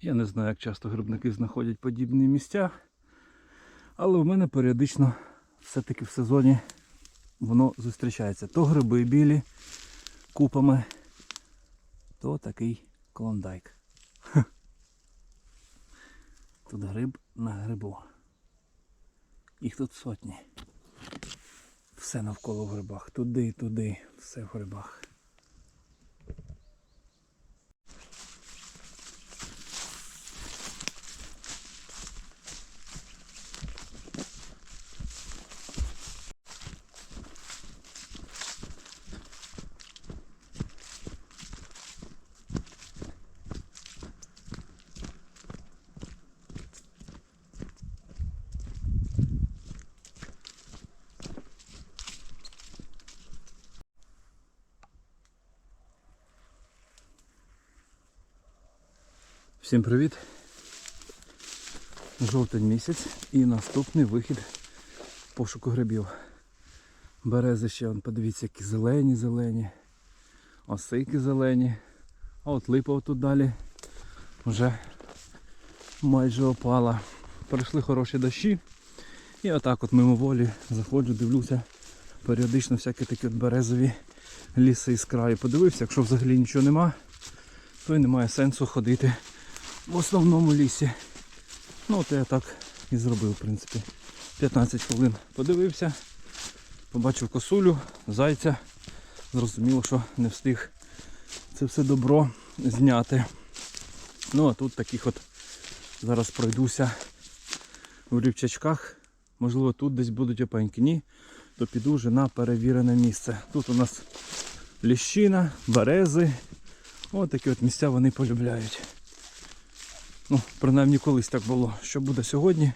Я не знаю, як часто грибники знаходять подібні місця, але в мене періодично все-таки в сезоні воно зустрічається. То гриби білі купами, то такий клондайк. Тут гриб на грибу. Їх тут сотні. Все навколо в грибах. Туди, туди, все в грибах. Всім привіт! Жовтень місяць і наступний вихід пошуку грибів. Берези ще, вон, подивіться, які зелені, зелені, осики зелені. А от липа тут далі вже майже опала. Пройшли хороші дощі. І отак от мимоволі заходжу, дивлюся періодично всякі такі от березові ліси із краю. Подивився, якщо взагалі нічого нема, то й немає сенсу ходити в основному лісі. Ну от я так і зробив, в принципі. 15 хвилин подивився, побачив косулю, зайця. Зрозуміло, що не встиг це все добро зняти. Ну а тут таких от зараз пройдуся в рівчачках. Можливо, тут десь будуть опеньки. Ні, то піду вже на перевірене місце. Тут у нас ліщина, берези. Ось такі от місця вони полюбляють. Ну, принаймні колись так було. Що буде сьогодні?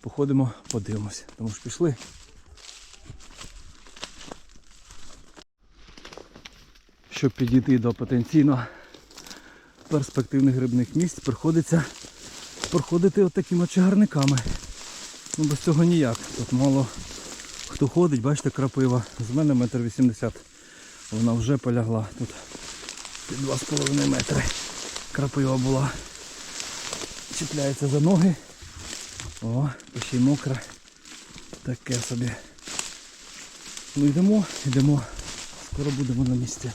Походимо, подивимось. Тому ж пішли. Щоб підійти до потенційно перспективних грибних місць, приходиться проходити отакими чагарниками. Ну без цього ніяк. Тут мало хто ходить, бачите, крапива. З мене метр вісімдесят. Вона вже полягла. Тут під 2,5 метри крапива була чіпляється за ноги. О, ще й мокре. Таке собі. Ну йдемо, йдемо. Скоро будемо на місці.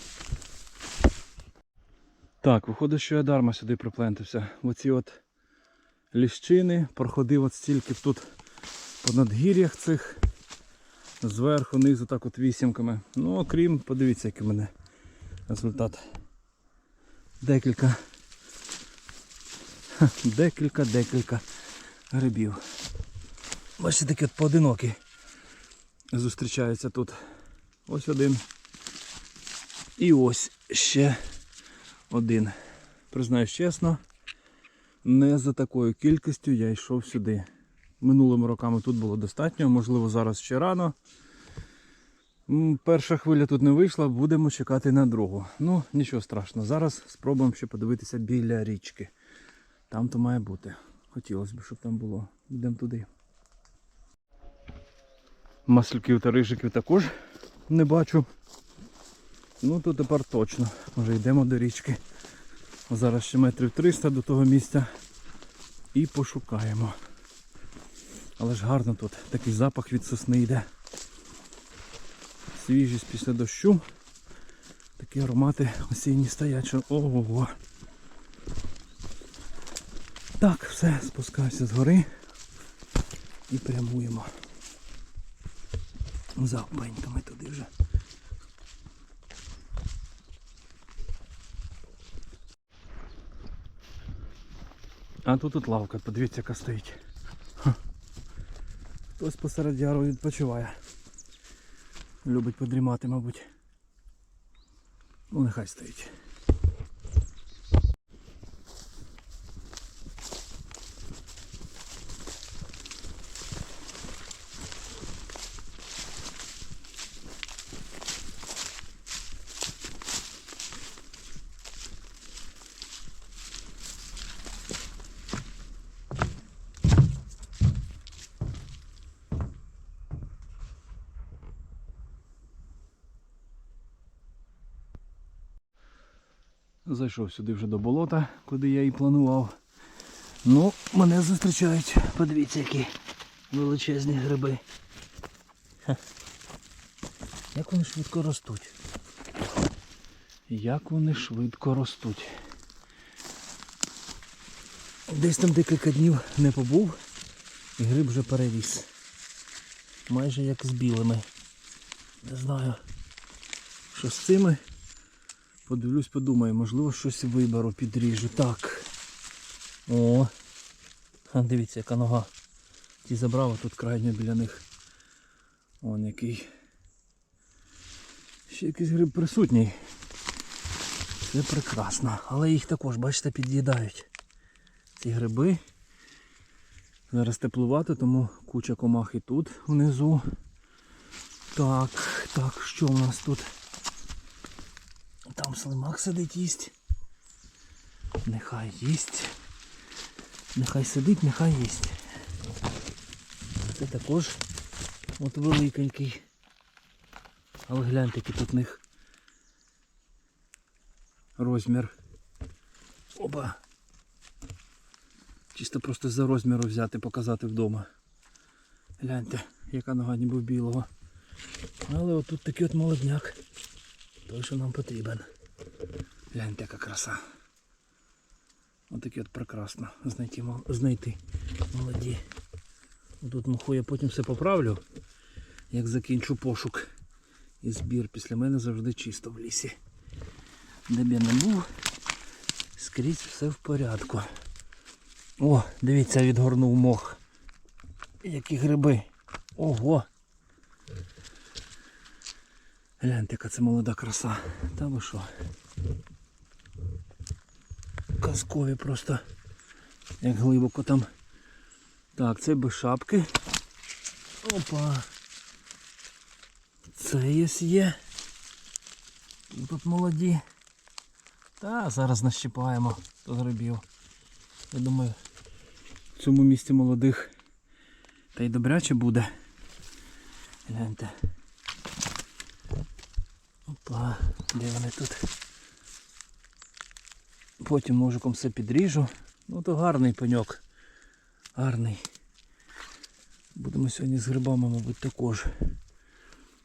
Так, виходить, що я дарма сюди приплентався. Оці от ліщини, проходив от стільки тут по надгір'ях цих. Зверху, низу, так от вісімками. Ну, окрім, подивіться, який в мене результат. Декілька декілька, декілька грибів. Бачите, такі от поодинокі зустрічаються тут. Ось один. І ось ще один. Признаюсь чесно, не за такою кількістю я йшов сюди. Минулими роками тут було достатньо, можливо зараз ще рано. Перша хвиля тут не вийшла, будемо чекати на другу. Ну, нічого страшного. Зараз спробуємо ще подивитися біля річки. Там то має бути. Хотілося б, щоб там було. Йдемо туди. Маслюків та рижиків також не бачу. Ну то тепер точно. Вже йдемо до річки. Зараз ще метрів 300 до того місця. І пошукаємо. Але ж гарно тут. Такий запах від сосни йде. Свіжість після дощу. Такі аромати осінні стоять, ого. Так, все, спускаюся з гори і прямуємо за опеньками туди вже. А тут тут лавка, подивіться, яка стоїть. Ха. Хтось посеред яру відпочиває. Любить подрімати, мабуть. Ну нехай стоїть. Зайшов сюди вже до болота, куди я і планував. Ну, мене зустрічають. Подивіться, які величезні гриби. Ха. Як вони швидко ростуть. Як вони швидко ростуть. Десь там декілька днів не побув і гриб вже переріс. Майже як з білими. Не знаю, що з цими. Подивлюсь, подумаю, можливо щось виберу, підріжу. Так. О. А, дивіться, яка нога. Ті забрав, тут крайньо біля них. Вон який. Ще якийсь гриб присутній. Це прекрасно. Але їх також, бачите, під'їдають. Ці гриби. Зараз теплувато, тому куча комах і тут внизу. Так, так, що у нас тут? Там слимак сидить їсть. Нехай їсть. Нехай сидить, нехай їсть. Це також от великенький. Але гляньте, який тут них розмір. Оба. Чисто просто за розміру взяти, показати вдома. Гляньте, яка нога ніби білого. Але отут такий от молодняк. Той, що нам потрібен. Гляньте, яка краса. Отакі от прекрасно знайти, знайти молоді. Тут муху я потім все поправлю, як закінчу пошук і збір. Після мене завжди чисто в лісі. Де б я не був, скрізь все в порядку. О, дивіться, відгорнув мох. Які гриби. Ого! Гляньте, яка це молода краса. Та ви що? Казкові просто. Як глибоко там. Так, це без шапки. Опа. Це є є. Тут молоді. Та зараз нащипаємо до грибів. Я думаю, в цьому місці молодих та й добряче буде. Гляньте. Опа, де вони тут? Потім ножиком все підріжу. Ну то гарний пеньок. Гарний. Будемо сьогодні з грибами, мабуть, також.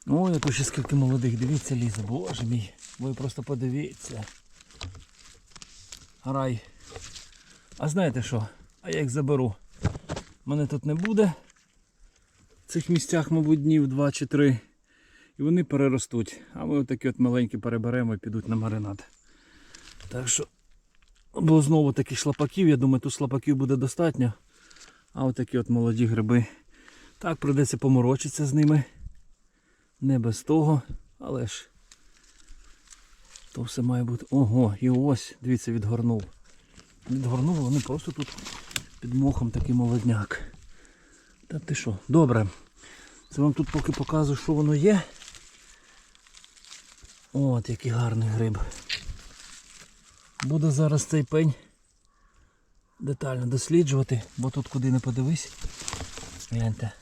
Ой, а тут ще скільки молодих, дивіться лізе, боже мій. Ви просто подивіться. Рай. А знаєте що? А я їх заберу. Мене тут не буде. В цих місцях, мабуть, днів 2 чи 3. І вони переростуть. А ми отакі от маленькі переберемо і підуть на маринад. Так що, бо знову такі шлапаків, я думаю, тут шлапаків буде достатньо. А отакі от молоді гриби. Так, прийдеться поморочитися з ними. Не без того, але ж то все має бути. Ого, і ось, дивіться, відгорнув. Відгорнув, вони просто тут під мохом такий молодняк. Та ти що? Добре. Це вам тут поки показую, що воно є. От який гарний гриб. Буду зараз цей пень детально досліджувати, бо тут куди не подивись. Гляньте.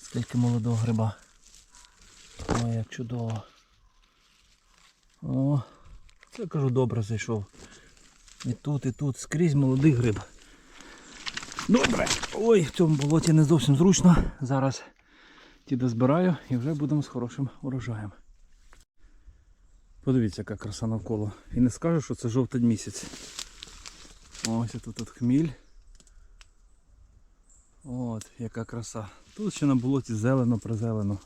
Скільки молодого гриба. Ой, як чудово. О, це кажу добре зайшов. І тут, і тут, скрізь молодий гриб. Добре. Ой, в цьому болоті не зовсім зручно. Зараз ті дозбираю і вже будемо з хорошим урожаєм. Подивіться, яка краса навколо. І не скажу, що це жовтень місяць. Ось тут тут хміль. От, яка краса. Тут ще на болоті зелено, призелено.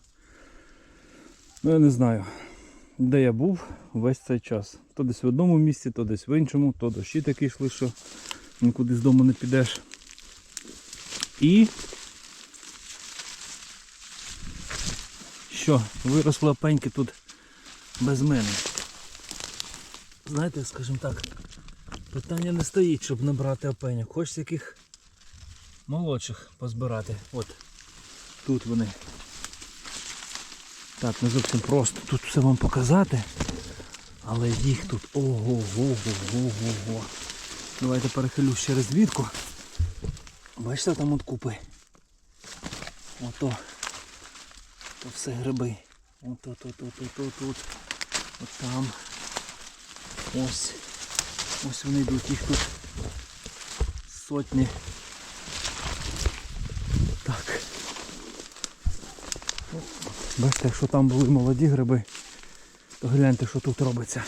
Ну я не знаю, де я був весь цей час. То десь в одному місці, то десь в іншому, то дощі такі йшли, що нікуди з дому не підеш. І що, виросли опеньки тут без мене. Знаєте, скажімо так, питання не стоїть, щоб набрати опеньок. Хочеш яких молодших позбирати. От тут вони. Так, не зовсім просто тут все вам показати. Але їх тут ого-го-го-го-го. Давайте перехилю через вітку. Бачите, там от купи. Ото. То все гриби. Ото, От там. Ось. Ось вони йдуть, їх тут сотні. Так. Бачите, якщо там були молоді гриби, то гляньте, що тут робиться.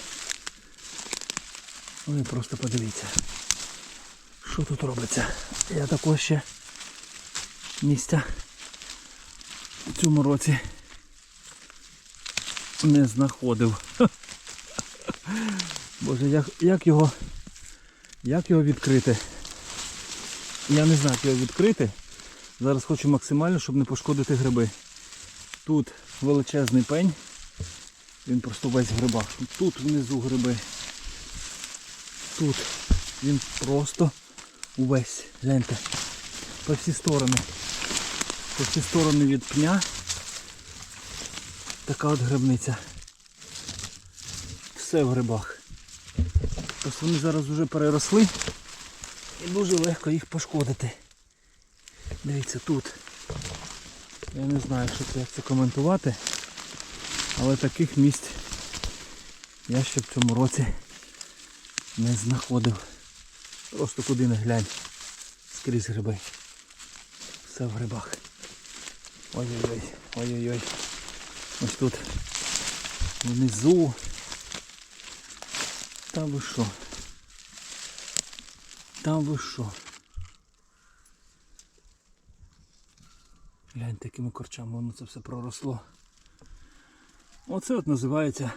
Ну і просто подивіться, що тут робиться. Я також ще місця в цьому році не знаходив. Боже, як, як його як його відкрити? Я не знаю, як його відкрити. Зараз хочу максимально, щоб не пошкодити гриби. Тут величезний пень. Він просто весь в грибах. Тут внизу гриби. Тут він просто увесь. Гляньте. По всі сторони. По всі сторони від пня. Така от грибниця. Все в грибах. Ось вони зараз вже переросли і дуже легко їх пошкодити. Дивіться тут. Я не знаю, що це, як це коментувати, але таких місць я ще в цьому році не знаходив. Просто куди не глянь. Скрізь гриби. Все в грибах. Ой-ой-ой, ой-ой-ой. Ось тут внизу. Та ви що? Та ви що? Гляньте, якими корчами воно це все проросло. Оце от називається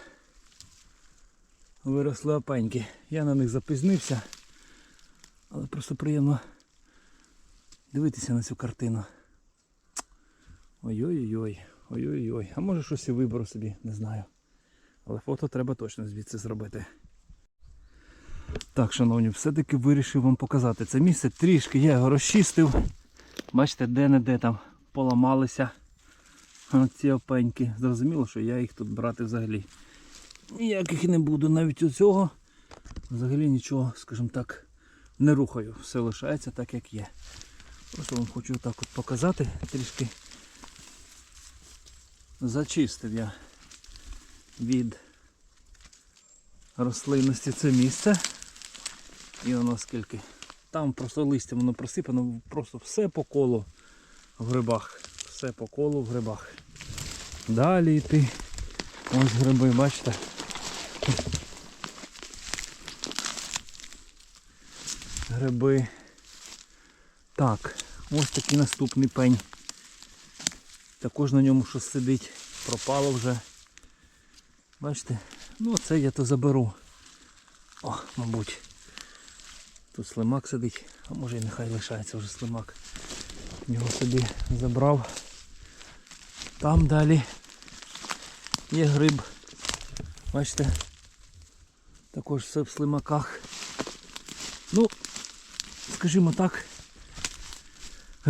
виросли опеньки. Я на них запізнився, але просто приємно дивитися на цю картину. Ой-ой-ой, ой-ой-ой. А може щось і виберу собі, не знаю. Але фото треба точно звідси зробити. Так, шановні, все-таки вирішив вам показати це місце. Трішки я його розчистив. Бачите, де-не-де там поламалися ці опеньки. Зрозуміло, що я їх тут брати взагалі ніяких не буду. Навіть у цього взагалі нічого, скажімо так, не рухаю. Все лишається так, як є. Просто вам хочу так от показати трішки. Зачистив я від рослинності це місце. І воно скільки. Там просто листя воно просипано, просто все по колу в грибах. Все по колу в грибах. Далі йти. Ось гриби, бачите? Гриби. Так, ось такий наступний пень. Також на ньому щось сидить. Пропало вже. Бачите? Ну це я то заберу. О, мабуть. Тут слимак сидить, а може і нехай лишається вже слимак. Його собі забрав. Там далі є гриб. Бачите? Також все в слимаках. Ну, скажімо так,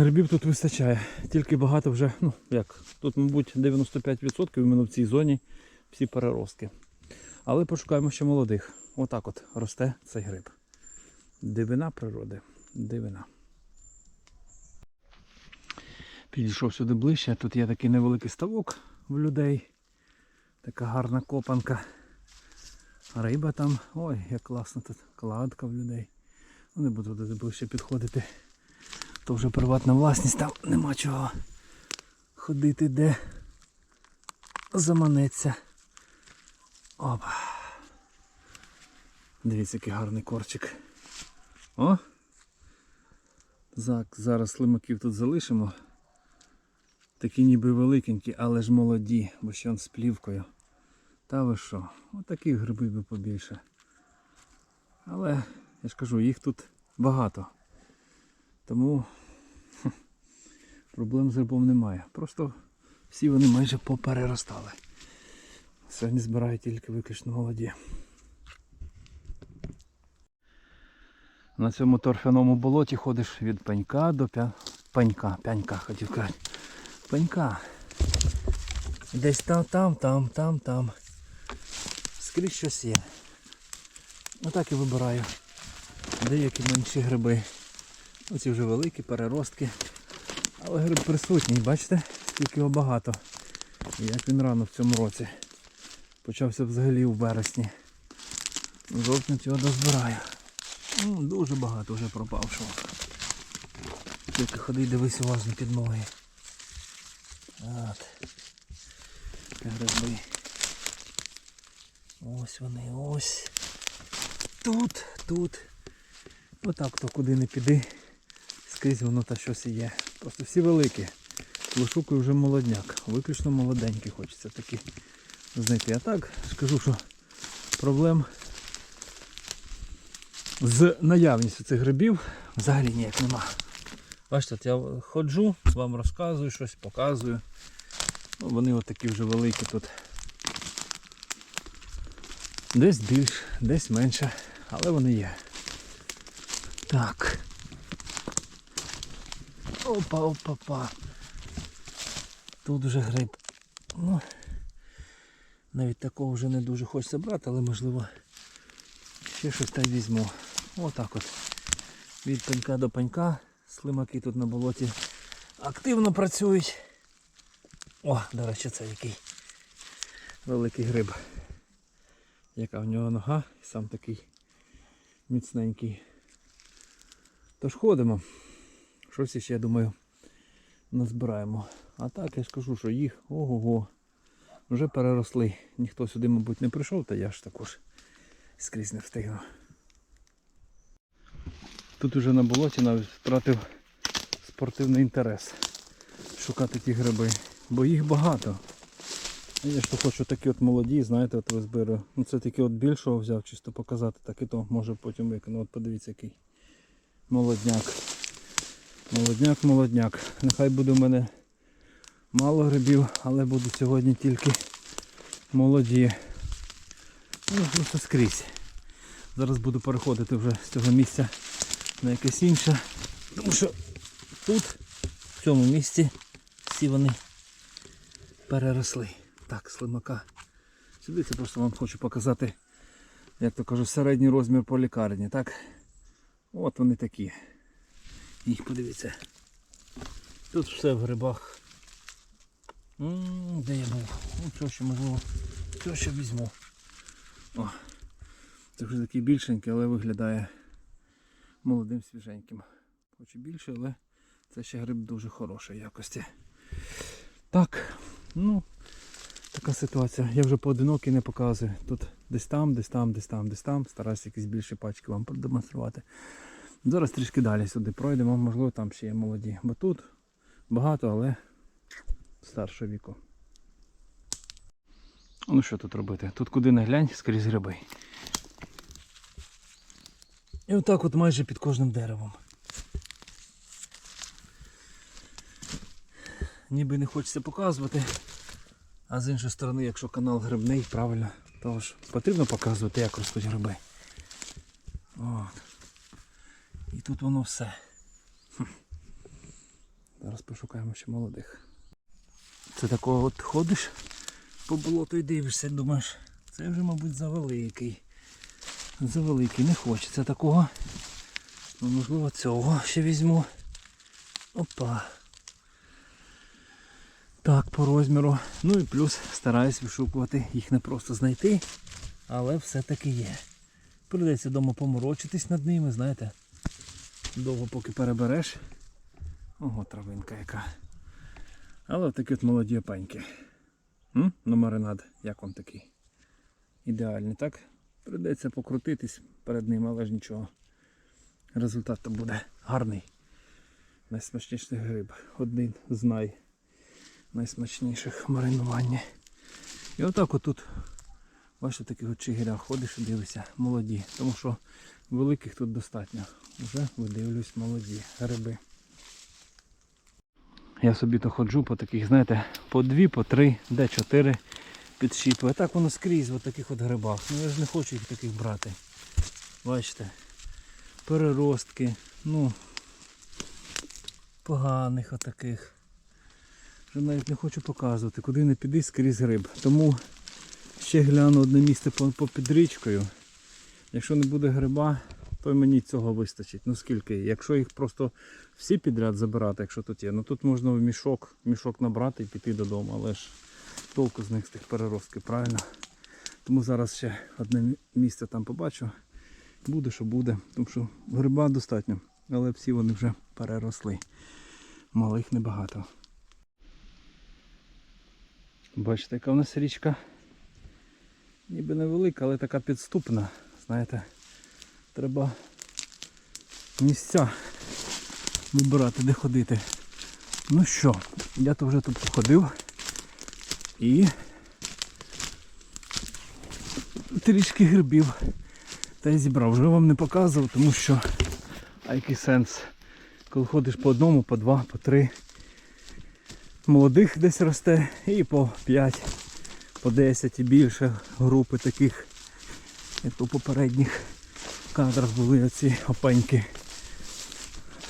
грибів тут вистачає. Тільки багато вже, ну як, тут, мабуть, 95% іменно в цій зоні всі переростки. Але пошукаємо ще молодих. Отак от росте цей гриб. Дивина природи. Дивина. Підійшов сюди ближче. Тут є такий невеликий ставок в людей. Така гарна копанка. Риба там. Ой, як класно тут. Кладка в людей. Ну, Не буду туди ближче підходити. То вже приватна власність, там нема чого ходити, де заманеться. Опа. Дивіться, який гарний корчик. О! Так, зараз слимаків тут залишимо. Такі ніби великенькі, але ж молоді, бо ще он з плівкою. Та ви що? Отаких грибів би побільше. Але, я ж кажу, їх тут багато. Тому проблем з грибом немає. Просто всі вони майже попереростали. Сьогодні збираю тільки виключно молоді. На цьому торфяному болоті ходиш від пенька до пя... пенька, пенька хотів сказати. Пенька. Десь там, там, там, там, там. Скрізь щось є. Отак і вибираю. Деякі менші гриби. Оці вже великі, переростки. Але гриб присутній, бачите, скільки його багато. І як він рано в цьому році. Почався взагалі у вересні. В жовтні цього дозбираю. Ну, Дуже багато вже пропавшого. Тільки ходи, дивись уважно під ноги. От. Гриби. Ось вони, ось. Тут, тут. Отак то куди не піди. Скрізь воно та щось і є. Просто всі великі. Вишукую вже молодняк. Виключно молоденький хочеться такі знайти. А так скажу, що проблем з наявністю цих грибів взагалі ніяк нема. Бачите, от я ходжу, вам розказую щось, показую. Ну, вони от такі вже великі тут. Десь більш, десь менше, але вони є. Так. Опа, опа, опа. Тут вже гриб. Ну, навіть такого вже не дуже хочеться брати, але можливо ще щось та візьму. Отак от. Від пенька до пенька. Слимаки тут на болоті активно працюють. О, до речі, це який великий гриб. Яка в нього нога сам такий міцненький. Тож ходимо. Щось ще, я думаю, назбираємо. А так я ж кажу, що їх ого-го. Вже переросли. Ніхто сюди, мабуть, не прийшов, та я ж також скрізь не встигну. Тут уже на болоті навіть втратив спортивний інтерес шукати ті гриби, бо їх багато. Я ж то хочу такі от молоді, знаєте, от визбираю. Ну це такі от більшого взяв, чисто показати, так і то може потім викину. От подивіться який молодняк. Молодняк, молодняк. Нехай буде в мене мало грибів, але будуть сьогодні тільки молоді. Ну, просто скрізь. Зараз буду переходити вже з цього місця на якесь інше. Тому що тут, в цьому місці, всі вони переросли. Так, слимака. Сюди це просто вам хочу показати, як то кажу, середній розмір по лікарні. Так? От вони такі. Їх подивіться. Тут все в грибах. М, Де я був? Ну, цього ще можливо. Цього ще візьму. О, це вже такий більшенький, але виглядає молодим свіженьким. Хоч і більше, але це ще гриб дуже хорошої якості. Так, ну, така ситуація. Я вже поодинокий не показую. Тут десь там, десь там, десь там, десь там. Стараюся якісь більші пачки вам продемонструвати. Зараз трішки далі сюди пройдемо, можливо там ще є молоді. Бо тут багато, але старшого віку. Ну що тут робити? Тут куди не глянь, скрізь гриби. І отак от майже під кожним деревом. Ніби не хочеться показувати. А з іншої сторони, якщо канал грибний, правильно, то ж потрібно показувати, як ростуть гриби. От. І тут воно все. Зараз пошукаємо ще молодих. Це такого от ходиш по болоту і дивишся, думаєш, це вже, мабуть, завеликий. Завеликий, не хочеться такого. Ну, можливо, цього ще візьму. Опа. Так, по розміру. Ну і плюс стараюсь вишукувати, їх не просто знайти, але все-таки є. Придеться вдома поморочитись над ними, знаєте. Довго поки перебереш. Ого, травинка яка. Але такі от молоді опеньки. М? На маринад, як вам такий? Ідеальний, так? Придеться покрутитись перед ним, але ж нічого. Результат то буде гарний. Найсмачніший гриб. Один з най найсмачніших в маринуванні. І отак отут, бачите, таких от чигиря ходиш і дивишся, молоді. Тому що великих тут достатньо. Вже видивлюсь молоді гриби. Я собі то ходжу по таких, знаєте, по дві, по три, де чотири підщіпую. А так воно скрізь в таких от грибах. Ну я ж не хочу їх таких брати. Бачите, переростки, ну поганих отаких. Вже навіть не хочу показувати, куди не піди скрізь гриб. Тому ще гляну одне місце по під річкою. Якщо не буде гриба, то мені цього вистачить. Ну скільки? Якщо їх просто всі підряд забирати, якщо тут є, ну тут можна в мішок, мішок набрати і піти додому, але ж толку з них з тих переростків, правильно? Тому зараз ще одне місце там побачу. Буде, що буде. Тому що гриба достатньо. але всі вони вже переросли. Малих небагато. Бачите, яка в нас річка. Ніби невелика, але така підступна. Знаєте, треба місця вибирати, де ходити. Ну що, я то вже тут походив і трішки грибів та й зібрав. Вже вам не показував, тому що а який сенс, коли ходиш по одному, по два, по три. Молодих десь росте і по 5, по 10 і більше групи таких, як у попередніх кадрах були оці опеньки.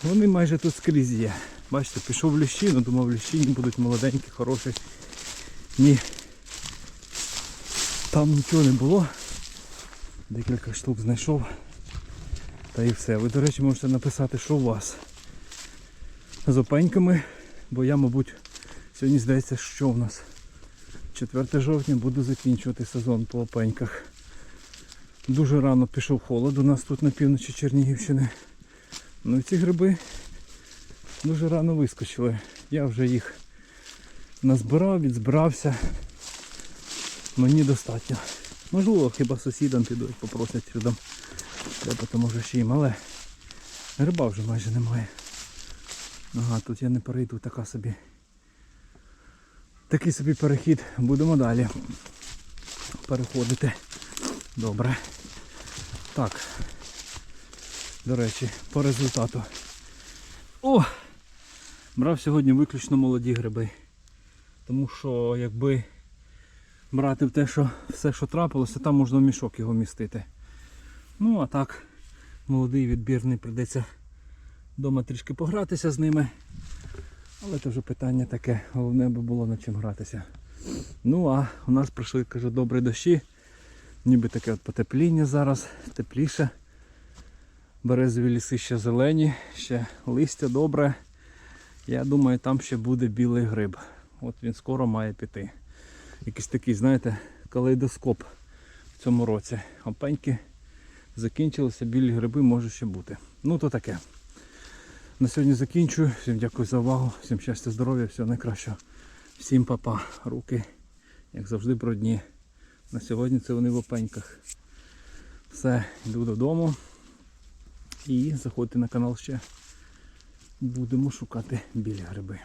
Вони майже тут скрізь є. Бачите, пішов в ліщину, думав, в ліщині будуть молоденькі, хороші. Ні. Там нічого не було. Декілька штук знайшов. Та і все. Ви, до речі, можете написати, що у вас з опеньками, бо я, мабуть, сьогодні здається, що в нас 4 жовтня буду закінчувати сезон по опеньках. Дуже рано пішов холод у нас тут на півночі Чернігівщини. Ну і ці гриби дуже рано вискочили. Я вже їх назбирав, відзбирався. Мені достатньо. Можливо, хіба сусідам підуть, попросять рядом. Треба то може ще їм, але гриба вже майже немає. Ага, тут я не перейду, така собі. Такий собі перехід. Будемо далі переходити. Добре. Так. До речі, по результату. О! Брав сьогодні виключно молоді гриби. Тому що якби брати те, що все, що трапилося, там можна в мішок його містити. Ну а так, молодий відбірний прийдеться вдома трішки погратися з ними. Але це вже питання таке, головне би було над чим гратися. Ну а у нас пройшли, кажу, добрі дощі. Ніби таке от потепління зараз, тепліше. Березові ліси ще зелені, ще листя добре. Я думаю, там ще буде білий гриб. От він скоро має піти. Якийсь такий, знаєте, калейдоскоп в цьому році. Опеньки закінчилися, білі гриби може ще бути. Ну то таке. На сьогодні закінчую. Всім дякую за увагу, всім щастя, здоров'я, всього найкращого. Всім папа. Руки, як завжди, брудні. На сьогодні це вони в опеньках. Все, йду додому. І заходьте на канал ще. Будемо шукати білі гриби.